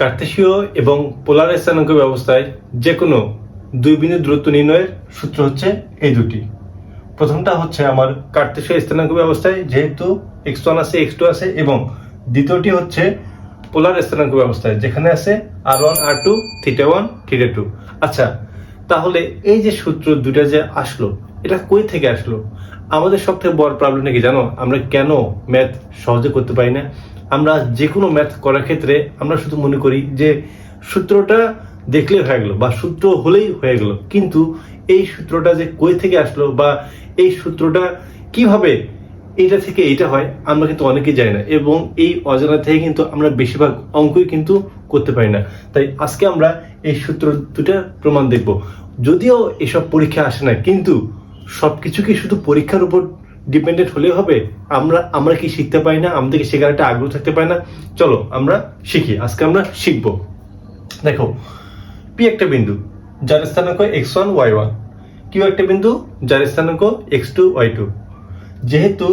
কার্তেশীয় এবং পোলার স্থানাঙ্ক ব্যবস্থায় যে কোনো দুই বিন্দু দূরত্ব নির্ণয়ের সূত্র হচ্ছে এই দুটি। প্রথমটা হচ্ছে আমার কার্তেশীয় স্থানাঙ্ক ব্যবস্থায় যেহেতু এক্স ওয়ান আছে এক্স টু আছে এবং দ্বিতীয়টি হচ্ছে পোলার স্থানাঙ্ক ব্যবস্থায়, যেখানে আছে R one R two theta one theta two আচ্ছা তাহলে এই যে সূত্র দুটা যে আসলো, এটা কই থেকে আসলো? আমাদের সব থেকে বড় প্রবলেম নাকি জানো? আমরা কেন ম্যাথ সহজে করতে পারি না? আমরা যে কোনো ম্যাথ করার ক্ষেত্রে আমরা শুধু মনে করি যে সূত্রটা দেখলে হয়ে গেল বা সূত্র হলেই হয়ে গেল। কিন্তু এই সূত্রটা যে কই থেকে আসলো বা এই সূত্রটা কীভাবে এটা থেকে এটা হয়, আমরা কিন্তু অনেকেই জানি না এবং এই অজানা থেকে কিন্তু আমরা বেশিরভাগ অঙ্কই কিন্তু করতে পারি না। তাই আজকে আমরা এই সূত্র দুটা প্রমাণ দেখব। যদিও এসব পরীক্ষা আসে না, কিন্তু সবকিছু কি শুধু পরীক্ষার উপর ডিপেন্ডেন্ট হলে হবে। আমরা আমরা কি শিখতে পারি না? আমাদের কি শেখার একটা আগ্রহ থাকতে পারে না? চলো, আমরা শিখি। আজকে আমরা শিখব। দেখো পি একটা বিন্দু, যার স্থানাঙ্ক X one Y one Q একটা বিন্দু, যার স্থানাঙ্ক এক্স টু ওয়াই টু যেহেতু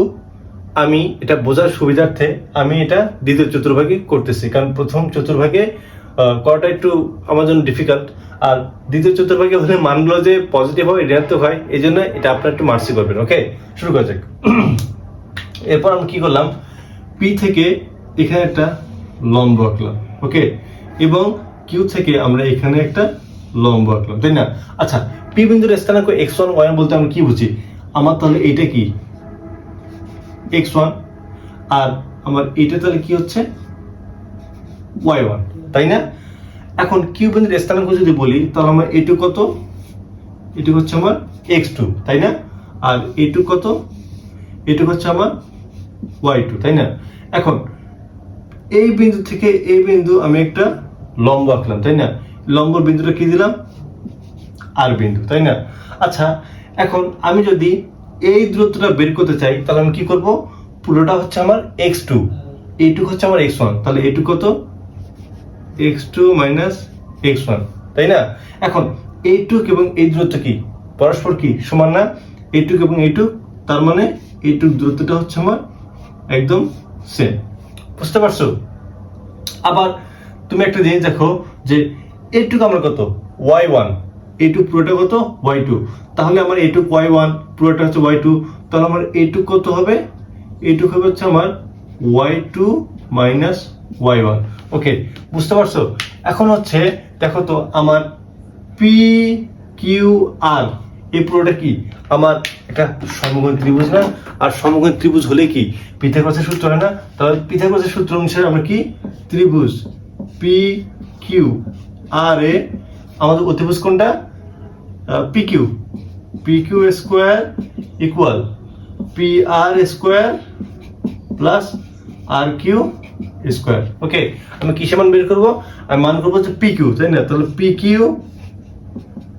আমি এটা বোঝার সুবিধার্থে আমি এটা দ্বিতীয় চতুর্ভাগে করতেছি, কারণ প্রথম চতুর্ভাগে করাটা একটু আমার জন্য ডিফিকাল্ট আর দ্বিতীয় চতুর্ভাগে হলে মানগুলো যে পজিটিভ হয়, ঋণাত্মক হয়, এই জন্য এটা আপনার একটু মার্সি করবেন ওকে শুরু করা যাক। এরপর আমি কি করলাম? পি থেকে এখানে একটা লম্ব আঁকলাম ওকে এবং কিউ থেকে আমরা এখানে একটা লম্ব আঁকলাম, তাই না? আচ্ছা পি বিন্দুর স্থানাঙ্ক এক্স ওয়ান ওয়াই বলতে আমরা কি বুঝি? আমার তাহলে এইটা কি? এক্স ওয়ান আর আমার এইটা তাহলে কি হচ্ছে? ওয়াই ওয়ান তাই না? এখন কিউ বিন্দুর স্থানাঙ্ক যদি বলি, তাহলে আমার এটু কত? এটু হচ্ছে আমার এক্স টু, তাই না? আর এটু কত? এটু হচ্ছে আমার ওয়াই টু, তাই না? এখন, এই বিন্দু থেকে এই বিন্দু আমি একটা লম্ব আঁকলাম, তাই না? লম্বর বিন্দুটা কি দিলাম? আর বিন্দু, তাই না? আচ্ছা এখন আমি যদি এই দূরত্বটা বের করতে চাই, তাহলে আমি কি করব? পুরোটা হচ্ছে আমার এক্স টু, এইটুক হচ্ছে আমার এক্স ওয়ান, তাহলে এইটুক কত? X two minus X one তাই না? এখন এইটুক এবং এই দূরত্ব কি? পরস্পর কি? সমান না? এইটুক এবং এইটুক তার মানে এইটুক দূরত্বটা হচ্ছে আমার একদম সেম বুঝতে পারছ? আবার তুমি একটা জিনিস দেখো যে এইটুক আমার কত? ওয়াই ওয়ান এইটুক পুরোটা কত? ওয়াই টু তাহলে আমার এইটুক ওয়াই ওয়ান পুরোটা হচ্ছে ওয়াই টু তাহলে আমার এইটুক কত হবে? এইটুক হবে হচ্ছে আমার Y two minus Y one. Okay বুঝতে পারছ? এখন হচ্ছে, দেখো তো, আমার পি কিউ আর এই পুরোটা কি? আমার একটা সমকোণ ত্রিভুজ না? আর সমকোণ ত্রিভুজ হলে কি? পিথাগোরাসের সূত্র হয় না? তাহলে পিথাগোরাসের সূত্র অনুসারে আমরা কি? ত্রিভুজ পি কিউ আর এ আমাদের অতিভুজ কোনটা? P Q P Q square equal P R square plus R Q square. Okay আমি কিসে মান বের করব? আমি মান করব হচ্ছে পি কিউ তাই না? তাহলে P Q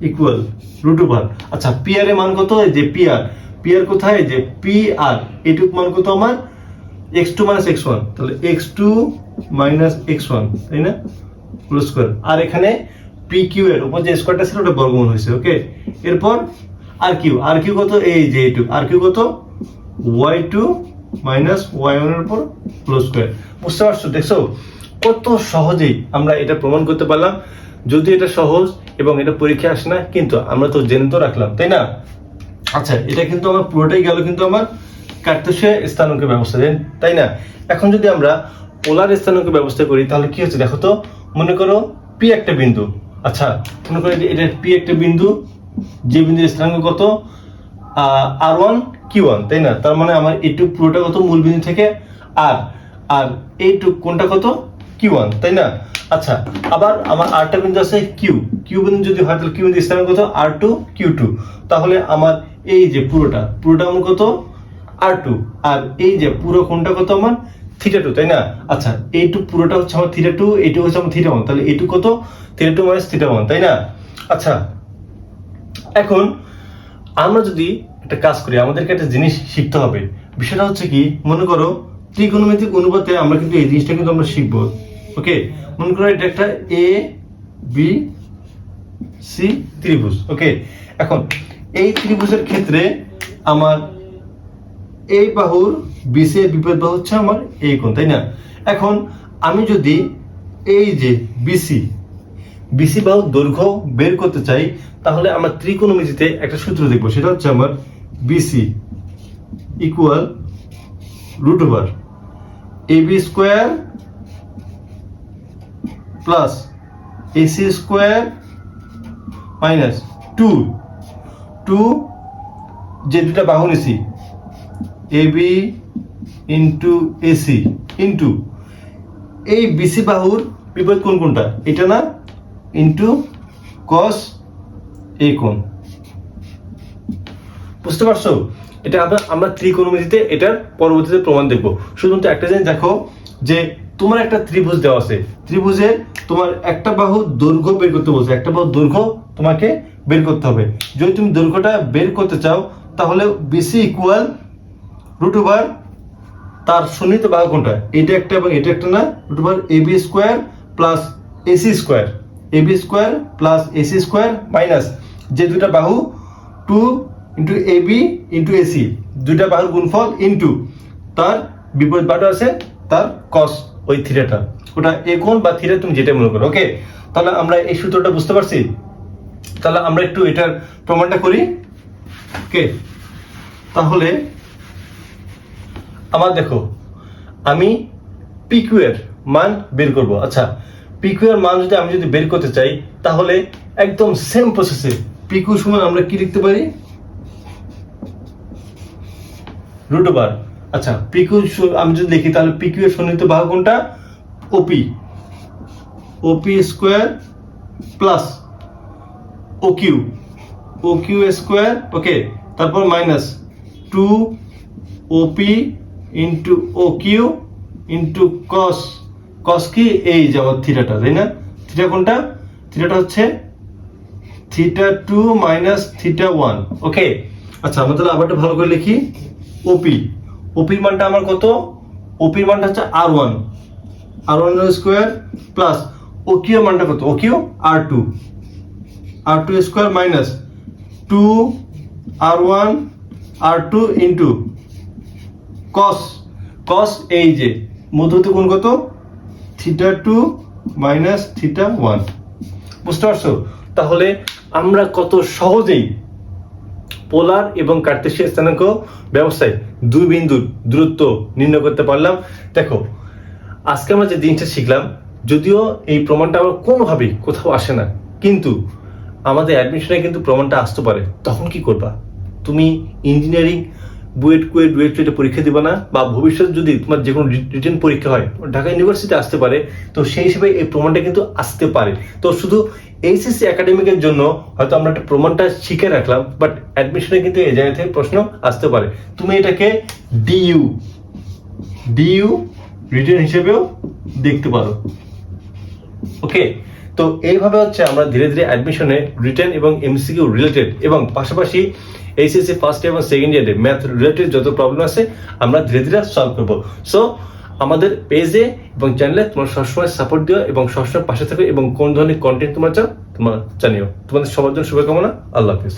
equal root over আচ্ছা পি আর এর মান কত? যে পি আর পি আর কোথায়? যে পি আর এটুক মান কত আমার? X two minus X one তাহলে X two minus X one তাই না? হোল স্কোয়ার আর এখানে পি কিউ এর উপর যে স্কোয়ারটা ছিল, ওটা বর্গমূল হয়েছে ওকে এরপর আর কিউ আর কিউ কত? এই যে এইটুক আর কিউ কত? ওয়াই টু মাইনাস ওয়াই ওয়ানের উপর হোল স্কোয়ার বুঝতে পারছ? দেখছ? কত সহজেই আমরা এটা প্রমাণ করতে পারলাম। যদি এটা সহজ এবং এটা পরীক্ষা আসে না, কিন্তু আমরা তো জেনে তো রাখলাম, তাই না? আচ্ছা এটা কিন্তু আমার পুরোটাই গেল কিন্তু আমার কার্তেশীয় স্থানাঙ্ক ব্যবস্থা, দেন- তাই না? এখন যদি আমরা পোলার স্থানাঙ্ক ব্যবস্থা করি, তাহলে কি হচ্ছে দেখো তো? মনে করো পি একটা বিন্দু। আচ্ছা মনে করো এটা পি একটা বিন্দু, যে বিন্দুর স্থানাঙ্ক কত? আর ওয়ান কিউ ওয়ান তাই না? তার মানে আমার এইটুক পুরোটা কত? মূল বিন্দু থেকে আর আর এইটুক কোনটা কত? কিউ ওয়ান তাই না? আচ্ছা আবার আমার আরটা বিন্দু আছে কিউ কিউ বিন্দু যদি হয়, তাহলে কিউ বিন্দু স্থানাঙ্ক কত? আর টু কিউ টু তাহলে আমার এই যে পুরোটা পুরোটা আমার কত? আর টু আর এই যে পুরো কোনটা কত আমার? থিটা টু তাই না? আচ্ছা এইটু পুরোটা হচ্ছে আমার থিটা টু এইটু হচ্ছে আমার থিটা ওয়ান তাহলে এইটু কত? Theta two minus theta one তাই না? আচ্ছা এখন আমরা যদি একটা কাজ করি, আমাদেরকে একটা জিনিস শিখতে হবে। বিষয়টা হচ্ছে কি, মনে করো ত্রিকোণমিতিক অনুপাতে আমরা কিন্তু এই জিনিসটা কিন্তু আমরা শিখব। ওকে মনে করো এটা একটা এ বি সি ত্রিভুজ। ওকে এখন, এই ত্রিভুজের ক্ষেত্রে আমার এই বাহুর বিসি বিপরীত বাহু হচ্ছে আমার এই কোণ, তাই না? এখন, আমি যদি এই যে বিসি বিসি বাহু দৈর্ঘ্য বের করতে চাই, তাহলে আমরা ত্রিকোণমিতিতে একটা সূত্র দেখব। সেটা হচ্ছে আমার BC equal root over A B square plus AC square minus two two যে দুটা বাহু নিছি A B into AC into এই বিসি বাহুর বিপরীত কোন কোনটা? এটা না ইন্টু কস এই কোণ। বুঝতে পারছ? এটা আমরা আমরা ত্রিকোণমিতিতে এটার পরবর্তীতে প্রমাণ দেখব। শুধুমাত্র একটা জিনিস দেখো, যে তোমার একটা ত্রিভুজ দেওয়া আছে। ত্রিভুজে তোমার একটা বাহু দৈর্ঘ্য বের করতে বলছে। একটা বাহু দৈর্ঘ্য তোমাকে বের করতে হবে। যদি তুমি দৈর্ঘ্যটা বের করতে চাও, তাহলে বিসি ইকুয়াল রুট ওভার তার সন্নিহিত বাহু কোনটা? এটা একটা এবং এটা একটা না root over AB square plus AC square AB square plus AC square minus যে দুটা বাহু two into AB into AC দুইটা বাহুর গুণফল ইন্টু তার বিপরীত বাহু আছে, তার কস ওই থিটাটা ওটা এ বা থিটা তুমি যেটা মনে করো ওকে তাহলে আমরা এই সূত্রটা বুঝতে পারছি? তাহলে আমরা একটু এটার প্রমাণটা করি ওকে তাহলে আমার দেখো, আমি পিকিউ এর মান বের করব। আচ্ছা পিকিউ এর মান যদি আমি যদি বের করতে চাই, তাহলে একদম সেম প্রসেসে পিকু সমান আমরা কি লিখতে পারি? রুট ওভার আচ্ছা পিকিউ আমি যদি লিখি, তাহলে পিকিউ এর সন্নিহিত বাহু কোনটা? OP OP square plus O Q O Q square okay তারপর minus two OP into O Q into cos cos এই যে থিটাটা তাই না? থিটা কোনটা? থিটাটা হচ্ছে theta two minus theta one okay আচ্ছা আমরা তাহলে আবার একটু ভালো করে লিখি। ওপি ওপির মানটা আমার কত? ওপির মানটা হচ্ছে R one R one square plus O Q এর মানটা কত? O Q R two R two square minus two R one R two into cos cos এই যে মধ্যতে কোন কত? Theta two minus theta one বুঝতে পারছ? তাহলে আমরা কত সহজেই পোলার এবং কার্তেশীয় স্থানাঙ্ক ব্যবস্থায় দুই বিন্দুর দূরত্ব নির্ণয় করতে পারলাম। দেখো, আজকে আমরা যে জিনিসটা শিখলাম, যদিও এই প্রমাণটা আমার কোনোভাবেই কোথাও আসে না, কিন্তু আমাদের অ্যাডমিশনে কিন্তু প্রমাণটা আসতে পারে। তখন কি করবা? তুমি ইঞ্জিনিয়ারিং বুয়েট কুয়েট ডুয়েট চুয়েটে পরীক্ষা দিবা না বা ভবিষ্যতে যদি তোমার যে কোনো রিটেন পরীক্ষা হয়, ঢাকা ইউনিভার্সিটি আসতে পারে, তো সেই হিসেবে এই প্রমাণটা কিন্তু আসতে পারে। তো শুধু এইচএসসি একাডেমিকের জন্য হয়তো আমরা একটা প্রমাণটা শিখে রাখলাম বাট অ্যাডমিশনে কিন্তু এই জায়গা থেকে প্রশ্ন আসতে পারে। তুমি এটাকে ডিইউ ডিইউ রিটেন হিসেবেও দেখতে পারো। ওকে তো এইভাবে হচ্ছে আমরা ধীরে ধীরে অ্যাডমিশনে রিটেন এবং এমসিকিউ রিলেটেড এবং পাশাপাশি এইচএসসি ফার্স্ট ইয়ার এবং সেকেন্ড ইয়ারে ম্যাথ রিলেটেড যত প্রবলেম আছে, আমরা ধীরে ধীরে সলভ করব। সো আমাদের পেজে এবং চ্যানেলে তোমার সবসময় সাপোর্ট দিও এবং সবসময় পাশে থাকো এবং কোন ধরনের কন্টেন্ট তোমার চাও, তোমার জানিও। তোমাদের সবার জন্য শুভকামনা। আল্লাহ হাফিজ।